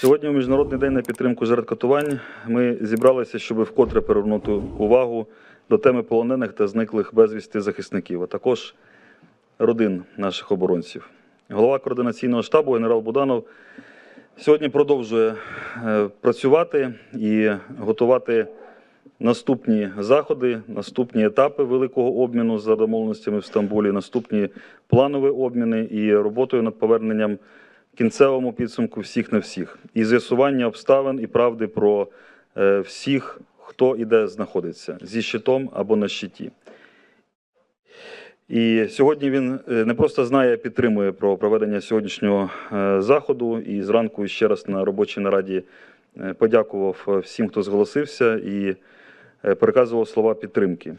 Сьогодні у Міжнародний день на підтримку жертв катувань ми зібралися, щоб вкотре привернути увагу до теми полонених та зниклих безвісти захисників, а також родин наших оборонців. Голова координаційного штабу генерал Буданов сьогодні продовжує е, працювати і готувати наступні заходи, наступні етапи великого обміну за домовленостями в Стамбулі, наступні планові обміни і роботою над поверненням кінцевому підсумку всіх на всіх, і з'ясування обставин і правди про е, всіх, хто і де знаходиться зі щитом або на щиті. І сьогодні він е, не просто знає, а підтримує про проведення сьогоднішнього е, заходу. І зранку ще раз на робочій нараді подякував всім, хто зголосився, і переказував слова підтримки.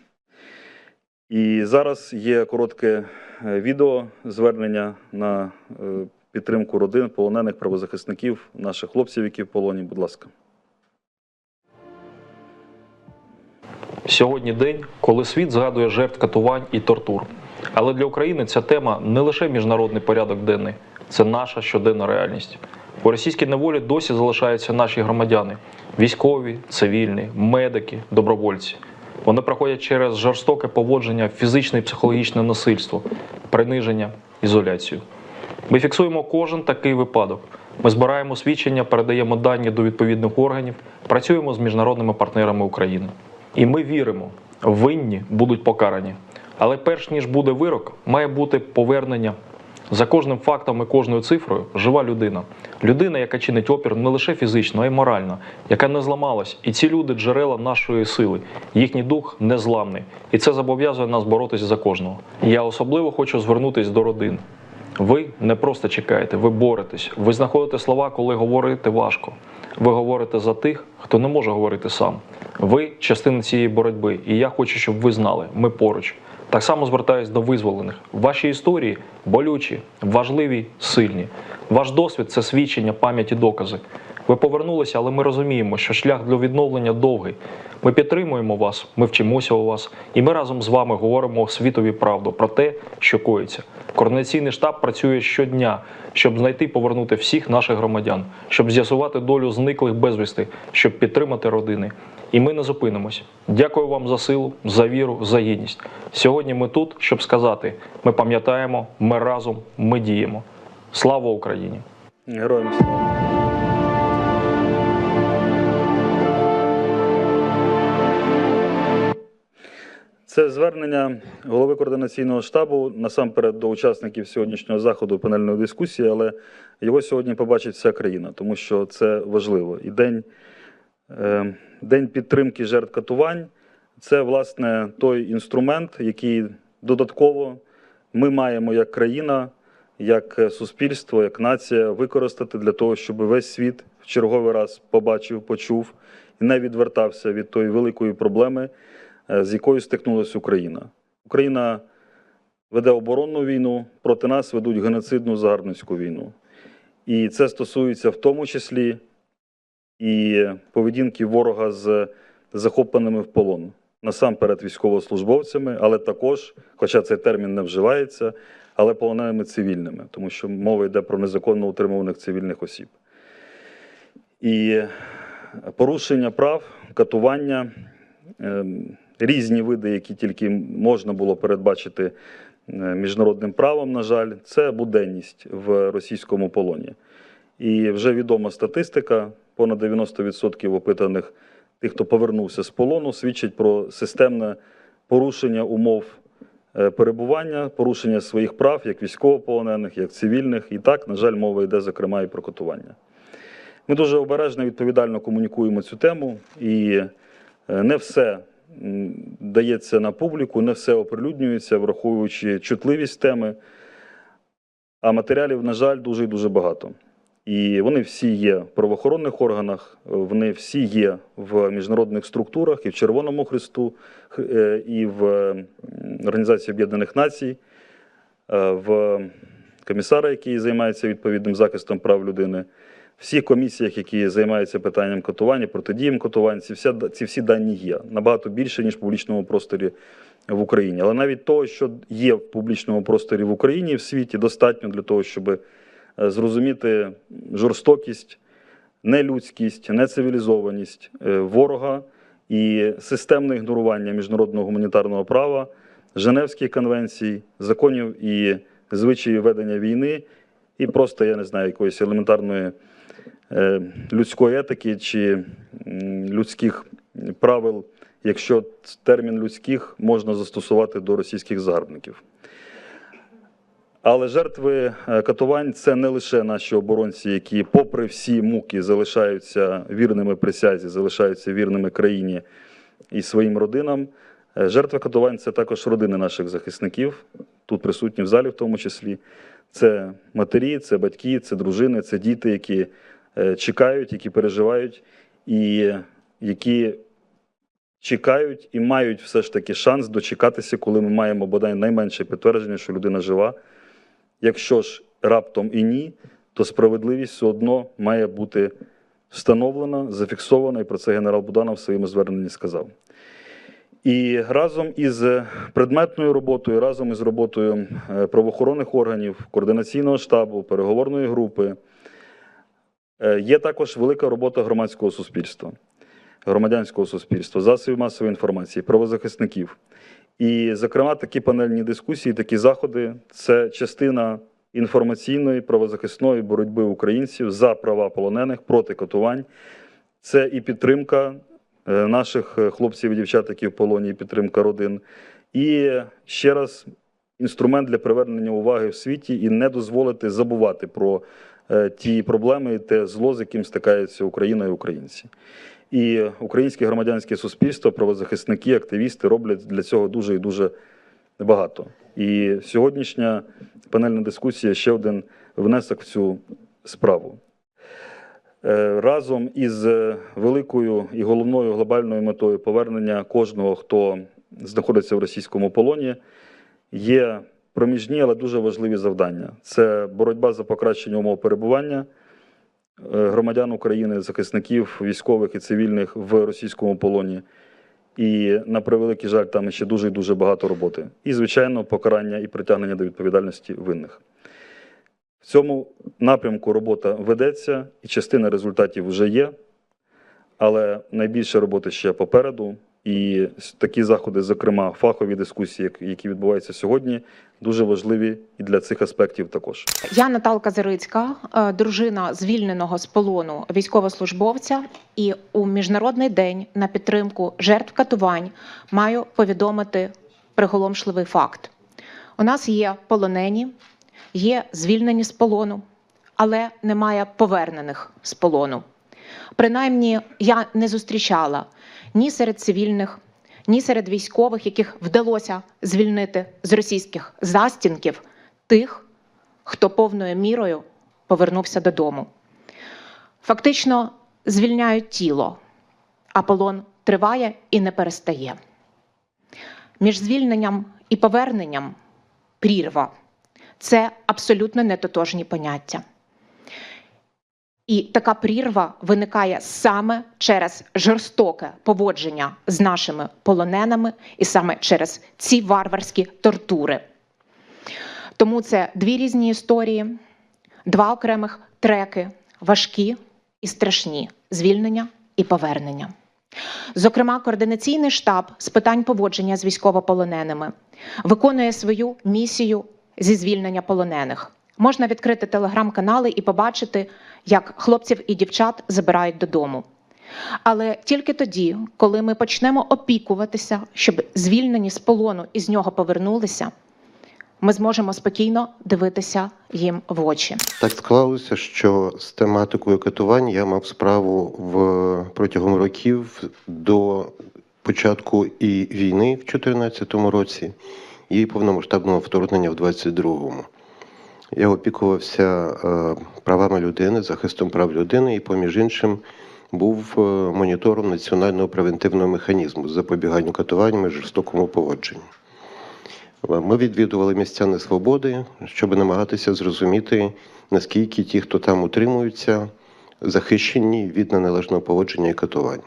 І зараз є коротке відео звернення на підтримку родин полонених правозахисників, наших хлопців, які в полоні. Будь ласка. Сьогодні день, коли світ згадує жертв катувань і тортур. Але для України ця тема не лише міжнародний порядок денний, це наша щоденна реальність. У російській неволі досі залишаються наші громадяни: військові, цивільні, медики, добровольці. Вони проходять через жорстоке поводження, фізичне і психологічне насильство, приниження, ізоляцію. Ми фіксуємо кожен такий випадок. Ми збираємо свідчення, передаємо дані до відповідних органів, працюємо з міжнародними партнерами України. І ми віримо, винні будуть покарані. Але перш ніж буде вирок, має бути повернення. За кожним фактом і кожною цифрою жива людина. Людина, яка чинить опір не лише фізично, а й морально, яка не зламалась. І ці люди джерела нашої сили. Їхній дух незламний. І це зобов'язує нас боротися за кожного. Я особливо хочу звернутися до родин. Ви не просто чекаєте, ви боретесь. Ви знаходите слова, коли говорити важко. Ви говорите за тих, хто не може говорити сам. Ви частина цієї боротьби, і я хочу, щоб ви знали, ми поруч. Так само звертаюсь до визволених. Ваші історії болючі, важливі, сильні. Ваш досвід це свідчення, пам'ять і докази. Ви повернулися, але ми розуміємо, що шлях для відновлення довгий. Ми підтримуємо вас, ми вчимося у вас, і ми разом з вами говоримо світові правду про те, що коїться. Координаційний штаб працює щодня, щоб знайти і повернути всіх наших громадян, щоб з'ясувати долю зниклих безвісти, щоб підтримати родини. І ми не зупинимося. Дякую вам за силу, за віру, за гідність. Сьогодні ми тут, щоб сказати: ми пам'ятаємо, ми разом, ми діємо. Слава Україні! Героям слава. Це звернення голови координаційного штабу насамперед до учасників сьогоднішнього заходу панельної дискусії, але його сьогодні побачить вся країна, тому що це важливо. І день, е, день підтримки жертв катувань це власне той інструмент, який додатково ми маємо як країна, як суспільство, як нація використати для того, щоб весь світ в черговий раз побачив, почув і не відвертався від тої великої проблеми, з якою стикнулася Україна. Україна веде оборонну війну, проти нас ведуть геноцидну загарбницьку війну. І це стосується в тому числі і поведінки ворога з захопленими в полон. Насамперед військовослужбовцями, але також, хоча цей термін не вживається, але полоненими цивільними, тому що мова йде про незаконно утримуваних цивільних осіб. І порушення прав, катування, ем, різні види, які тільки можна було передбачити е, міжнародним правом, на жаль, це буденність в російському полоні. І вже відома статистика: понад 90% опитаних тих, хто повернувся з полону, свідчить про системне порушення умов е, перебування, порушення своїх прав, як військовополонених, як цивільних. І так, на жаль, мова йде, зокрема, і про катування. Ми дуже обережно і відповідально комунікуємо цю тему, і е, не все дається на публіку, не все оприлюднюється, враховуючи чутливість теми. А матеріалів, на жаль, дуже і дуже багато. І вони всі є в правоохоронних органах, вони всі є в міжнародних структурах, і в Червоному Христу, е, і в Організації Об'єднаних Націй, е, в комісара, який займається відповідним захистом прав людини, всіх комісіях, які займаються питанням катування, протидіям катувань, ці, вся, ці всі дані є набагато більше, ніж в публічному просторі в Україні. Але навіть того, що є в публічному просторі в Україні і в світі, достатньо для того, щоб е, зрозуміти жорстокість нелюдськість, нецивілізованість е, ворога і системне ігнорування міжнародного гуманітарного права, Женевських конвенцій, законів і звичаїв ведення війни, і просто, я не знаю, якоїсь елементарної людської етики чи людських правил, якщо термін людських можна застосувати до російських загарбників. Але жертви е, катувань це не лише наші оборонці, які, попри всі муки, залишаються вірними присязі, залишаються вірними країні і своїм родинам. Е, Жертви катувань це також родини наших захисників, тут присутні в залі, в тому числі. Це матері, це батьки, це дружини, це діти, які е, чекають, які переживають, і які чекають і мають все ж таки шанс дочекатися, коли ми маємо бодай найменше підтвердження, що людина жива. Якщо ж раптом і ні, то справедливість все одно має бути встановлена, зафіксована, і про це генерал Буданов в своєму зверненні сказав. І разом із предметною роботою, разом із роботою е, правоохоронних органів, координаційного штабу, переговорної групи, е, є також велика робота громадського суспільства, громадянського суспільства, засобів масової інформації, правозахисників. І, зокрема, такі панельні дискусії, такі заходи це частина інформаційної правозахисної боротьби українців за права полонених проти катувань. Це і підтримка наших е, хлопців і дівчат, які в полоні, і підтримка родин. І ще раз інструмент для привернення уваги в світі і не дозволити забувати про е, ті проблеми і те зло, з яким стикається Україна і українці. І українське громадянське суспільство, правозахисники, активісти роблять для цього дуже і дуже багато. І сьогоднішня панельна дискусія ще один внесок в цю справу. Е, Разом із е, великою і головною глобальною метою повернення кожного, хто знаходиться в російському полоні, є проміжні, але дуже важливі завдання. Це боротьба за покращення умов перебування е, громадян України, захисників військових і цивільних в російському полоні. І на превеликий жаль, там ще дуже і дуже багато роботи. І, звичайно, покарання і притягнення до відповідальності винних. В цьому напрямку робота ведеться, і частина результатів вже є, але найбільше роботи ще попереду. І такі заходи, зокрема, фахові дискусії, які відбуваються сьогодні, дуже важливі і для цих аспектів також. Я Наталка Зарицька, е, дружина звільненого з полону військовослужбовця, і у міжнародний день на підтримку жертв катувань маю повідомити приголомшливий факт. У нас є полонені, є звільнені з полону, але немає повернених з полону. Принаймні, я не зустрічала ні серед цивільних, ні серед військових, яких вдалося звільнити з російських застінків, тих, хто повною мірою повернувся додому. Фактично звільняють тіло, а полон триває і не перестає. Між звільненням і поверненням прірва це абсолютно нетотожні поняття. І така прірва виникає саме через жорстоке поводження з нашими полоненими і саме через ці варварські тортури. Тому це дві різні історії, два окремих треки, важкі і страшні звільнення і повернення. Зокрема, координаційний штаб з питань поводження з військовополоненими виконує свою місію зі звільнення полонених. Можна відкрити телеграм-канали і побачити, як хлопців і дівчат забирають додому. Але тільки тоді, коли ми почнемо опікуватися, щоб звільнені з полону і з нього повернулися, ми зможемо спокійно дивитися їм в очі. Так склалося, що з тематикою катувань я мав справу в протягом років до початку і війни в 2014 році, і повномасштабного вторгнення в 2022. Я опікувався е, правами людини, захистом прав людини і, поміж іншим, був е, монітором національного превентивного механізму з запобіганню катуванням і жорстокому поводженню. Ми відвідували місця несвободи, щоб намагатися зрозуміти, наскільки ті, хто там утримуються, захищені від неналежного поводження і катувань.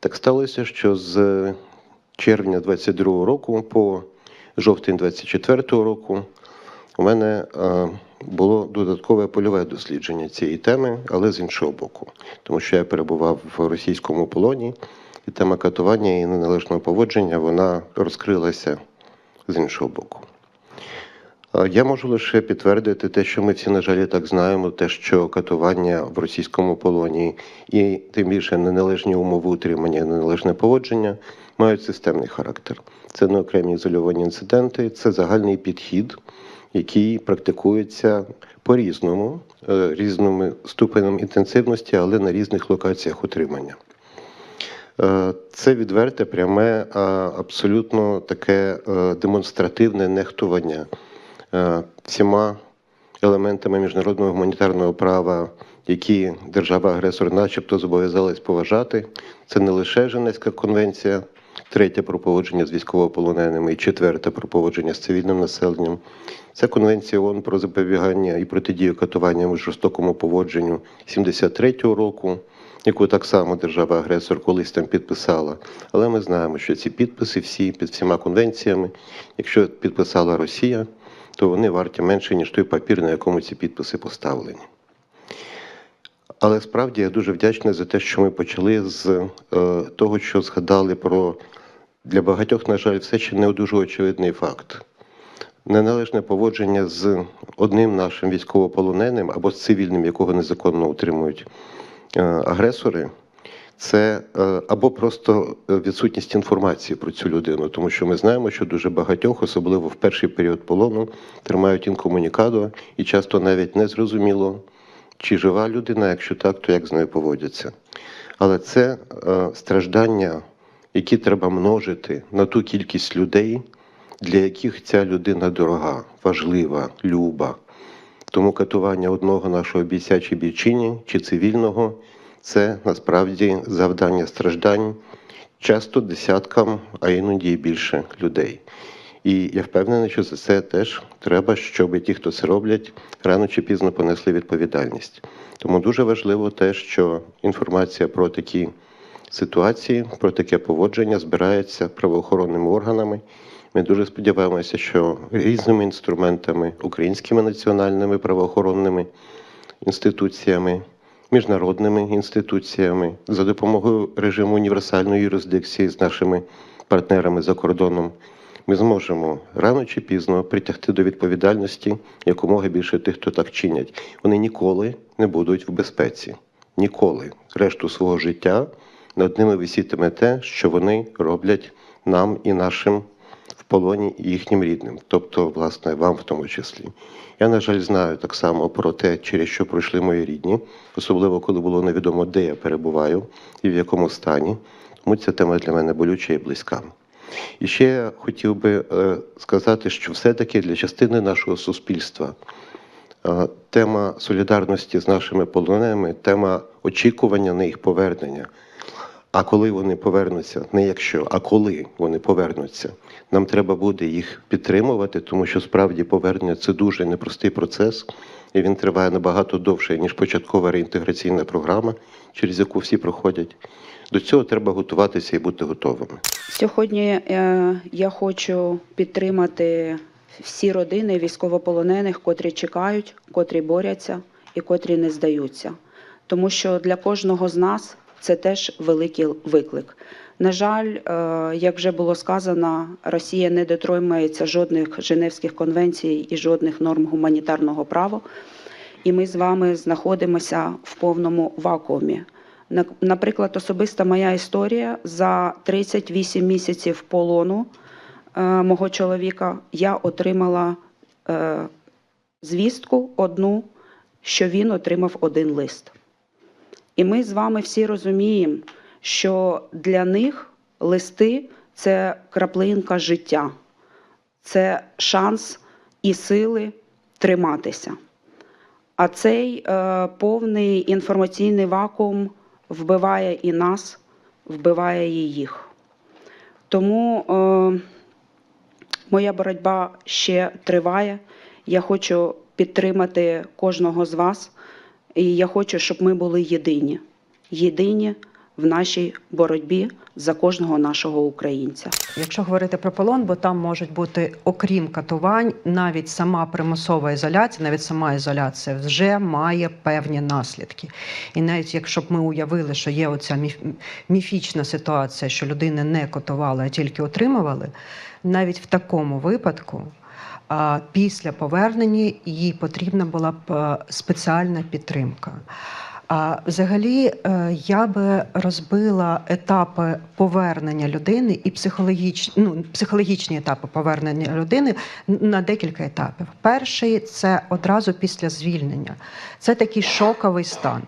Так сталося, що з червня 22 року по жовтень 24 року у мене е, було додаткове польове дослідження цієї теми, але з іншого боку, тому що я перебував в російському полоні, і тема катування і неналежного поводження вона розкрилася з іншого боку. Е, Я можу лише підтвердити те, що ми всі, на жаль, так знаємо, те, що катування в російському полоні і тим більше неналежні умови утримання, неналежне поводження мають системний характер. Це не окремі ізольовані інциденти, це загальний підхід, який практикується по-різному, е, різними ступенем інтенсивності, але на різних локаціях утримання. Е, Це відверте, пряме, абсолютно таке демонстративне нехтування всіма елементами міжнародного гуманітарного права, які держава-агресор, начебто, зобов'язалась поважати. Це не лише Женевська конвенція, третя про поводження з військовополоненими і четверта про поводження з цивільним населенням. Це конвенція ООН про запобігання і протидію катуванням і жорстокому поводженню 73-го року, яку так само держава-агресор колись там підписала. Але ми знаємо, що ці підписи всі під всіма конвенціями, якщо підписала Росія, то вони варті менше, ніж той папір, на якому ці підписи поставлені. Але справді я дуже вдячний за те, що ми почали з е, того, що згадали про для багатьох, на жаль, все ще не дуже очевидний факт. Неналежне поводження з одним нашим військовополоненим або з цивільним, якого незаконно утримують е, агресори, це е, або просто е, відсутність інформації про цю людину, тому що ми знаємо, що дуже багатьох, особливо в перший період полону, тримають інкомунікадо, і часто навіть не зрозуміло, чи жива людина, якщо так, то як з нею поводяться. Але це е, страждання, які треба множити на ту кількість людей, для яких ця людина дорога, важлива, люба. Тому катування одного нашого бійця чи бійчині чи цивільного це насправді завдання страждань часто десяткам, а іноді і більше людей. І я впевнений, що за це теж треба, щоб ті, хто це роблять, рано чи пізно понесли відповідальність. Тому дуже важливо те, що інформація про такі ситуації, про таке поводження збирається правоохоронними органами. Ми дуже сподіваємося, що різними інструментами, українськими національними правоохоронними інституціями, міжнародними інституціями, за допомогою режиму універсальної юрисдикції з нашими партнерами за кордоном, ми зможемо рано чи пізно притягти до відповідальності якомога більше тих, хто так чинять. Вони ніколи не будуть в безпеці. Ніколи. Решту свого життя над ними висітиме те, що вони роблять нам і нашим полоні їхнім рідним, тобто, власне, вам в тому числі. Я, на жаль, знаю так само про те, через що пройшли мої рідні, особливо коли було невідомо, де я перебуваю і в якому стані. Тому ця тема для мене болюча і близька. І ще я хотів би е, сказати, що все-таки для частини нашого суспільства е, тема солідарності з нашими полоненими, тема очікування на їх повернення. А коли вони повернуться, не якщо, а коли вони повернуться, нам треба буде їх підтримувати, тому що справді повернення це дуже непростий процес, і він триває набагато довше, ніж початкова реінтеграційна програма, через яку всі проходять. До цього треба готуватися і бути готовими. Сьогодні е, я хочу підтримати всі родини військовополонених, котрі чекають, котрі борються і котрі не здаються. Тому що для кожного з нас це теж великий виклик. На жаль, е, як вже було сказано, Росія не дотримується жодних Женевських конвенцій і жодних норм гуманітарного права. І ми з вами знаходимося в повному вакуумі. Наприклад, особиста моя історія за 38 місяців полону е, мого чоловіка я отримала е, звістку одну, що він отримав один лист. І ми з вами всі розуміємо, що для них листи це краплинка життя, це шанс і сили триматися. А цей е, повний інформаційний вакуум вбиває і нас, вбиває і їх. Тому е, моя боротьба ще триває. Я хочу підтримати кожного з вас, і я хочу, щоб ми були єдині. Єдині в нашій боротьбі за кожного нашого українця. Якщо говорити про полон, бо там можуть бути, окрім катувань, навіть сама примусова ізоляція, навіть сама ізоляція вже має певні наслідки. І навіть якщо б ми уявили, що є оця міф- міфічна ситуація, що людини не катували, а тільки отримували, навіть в такому випадку. Після повернення їй потрібна була б е, спеціальна підтримка. А взагалі е, я би розбила етапи повернення людини і психологічні, ну, психологічні етапи повернення людини на декілька етапів. Перший це одразу після звільнення. Це такий шоковий стан.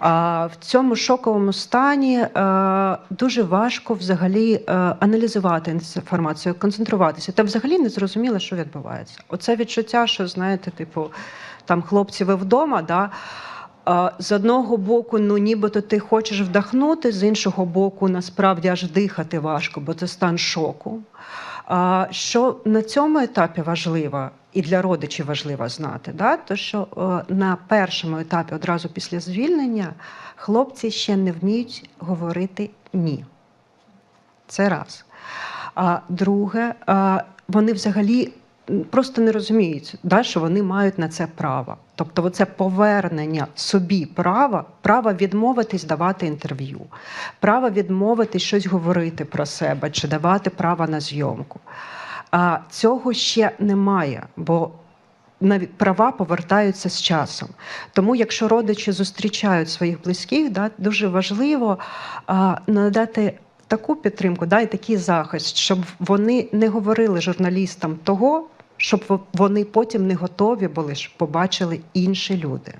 В цьому шоковому стані е, дуже важко взагалі е, аналізувати інформацію, концентруватися. Та взагалі не зрозуміло, що відбувається. Оце відчуття, що знаєте, типу, там хлопці, ви вдома, да. З одного боку, ну нібито ти хочеш вдохнути, з іншого боку, насправді аж дихати важко, бо це стан шоку. Що на цьому етапі важливо і для родичів важливо знати, да? то що е, на першому етапі, одразу після звільнення, хлопці ще не вміють говорити ні. Це раз. А друге, а, вони взагалі просто не розуміють, да, що вони мають на це право. Тобто, оце повернення собі права, право відмовитись давати інтерв'ю, право відмовитись щось говорити про себе чи давати право на зйомку. А цього ще немає, бо права повертаються з часом. Тому, якщо родичі зустрічають своїх близьких, да, дуже важливо а, надати таку підтримку, да, і такий захист, щоб вони не говорили журналістам того, щоб вони потім не готові були, щоб побачили інші люди.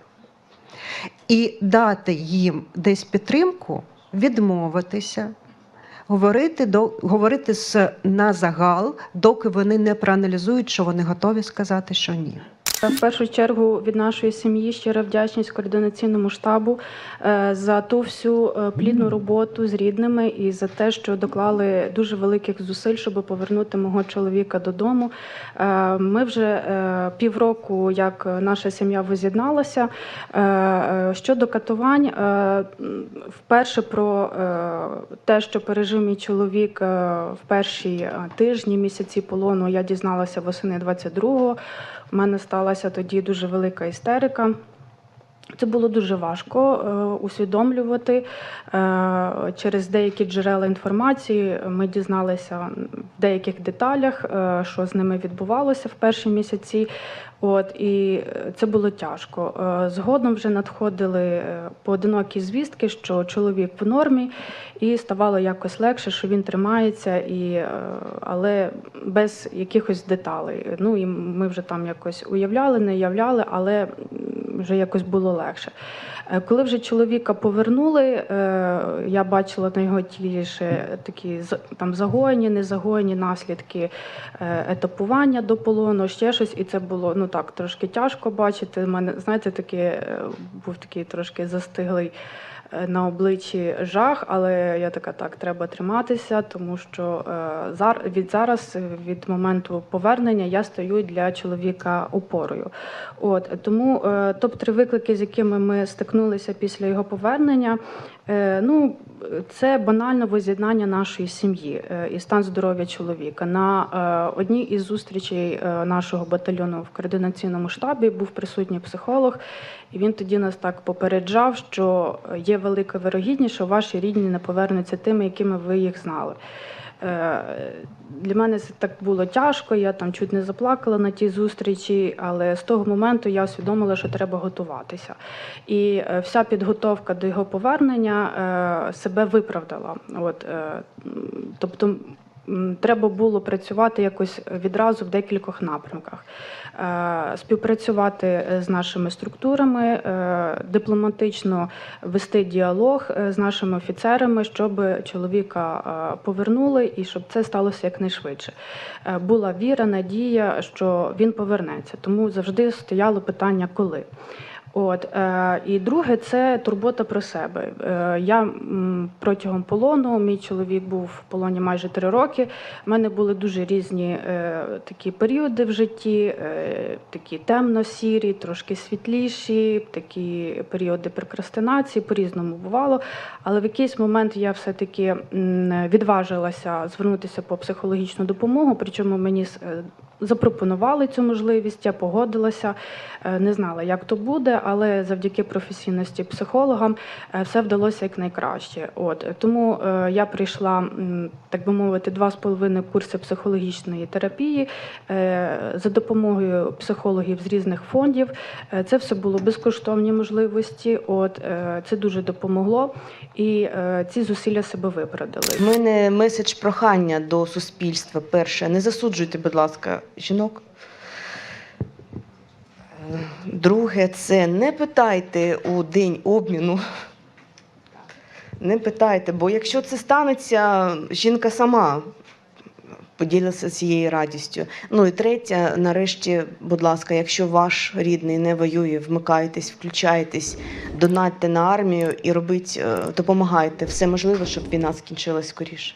І дати їм десь підтримку, відмовитися, говорити, до, говорити з, на загал, доки вони не проаналізують, що вони готові сказати, що ні. В першу чергу від нашої сім'ї щира вдячність координаційному штабу е, за ту всю е, плідну роботу з рідними і за те, що доклали дуже великих зусиль, щоб повернути мого чоловіка додому. Е, Ми вже е, півроку, як наша сім'я воз'єдналася. Е, е, Щодо катувань, е, вперше про е, те, що пережив мій чоловік е, в перші е, тижні, місяці полону, я дізналася восени 22-го. Мене сталася тоді дуже велика істерика. Це було дуже важко е, усвідомлювати. Е, через деякі джерела інформації ми дізналися в деяких деталях, е, що з ними відбувалося в перші місяці. От і це було тяжко. Згодом вже надходили поодинокі звістки, що чоловік в нормі, і ставало якось легше, що він тримається, і, але без якихось деталей. Ну і ми вже там якось уявляли, не уявляли, але вже якось було легше. Е, Коли вже чоловіка повернули, е, я бачила на його тілі ще такі там загоєні, незагоєні наслідки е, етапування до полону, ще щось, і це було ну так трошки тяжко бачити. У мене знаєте, таке був такий трошки застиглий на обличчі жах, але я така так, треба триматися, тому що е, від зараз, е, від моменту повернення, я стою для чоловіка опорою. От тому е, топ-3 виклики, з якими ми стикнулися після його повернення. Е, Ну, це банально воз'єднання нашої сім'ї е, і стан здоров'я чоловіка. На е, одній із зустрічей нашого батальйону в координаційному штабі був присутній психолог, і він тоді нас так попереджав, що є велика вирогідність, що ваші рідні не повернуться тими, якими ви їх знали. Е, Для мене це так було тяжко. Я там чуть не заплакала на тій зустрічі, але з того моменту я усвідомила, що треба готуватися. І е, вся підготовка до його повернення е, себе виправдала. От, тобто треба було працювати якось відразу в декількох напрямках. Е, Співпрацювати з нашими структурами, е, дипломатично вести діалог е, з нашими офіцерами, щоб чоловіка е, повернули і щоб це сталося якнайшвидше. Е, Була віра, надія, що він повернеться. Тому завжди стояло питання, коли. От е, і друге це турбота про себе. Е, я протягом полону, мій чоловік був в полоні майже три роки. У мене були дуже різні е, такі періоди в житті, такі темно-сірі, трошки світліші, такі періоди прокрастинації, по-різному бувало. Але в якийсь момент я все-таки відважилася звернутися по психологічну допомогу, причому мені запропонували цю можливість, я погодилася, Е, не знала, як то буде, але завдяки професійності психологам е, все вдалося як. От тому е, я прийшла, так би мовити, два з половиною курси психологічної терапії за допомогою психологів з різних фондів. Це все було безкоштовні можливості. От це дуже допомогло, і ці зусилля себе виправдали. У мене меседж прохання до суспільства. Перше, не засуджуйте, будь ласка, жінок. Друге, це не питайте у день обміну. Не питайте, бо якщо це станеться, жінка сама поділиться цією радістю. Ну і третє, нарешті, будь ласка, якщо ваш рідний не воює, вмикайтесь, включайтесь, донатьте на армію і робіть, е, допомагайте все можливе, щоб війна скінчилась скоріше.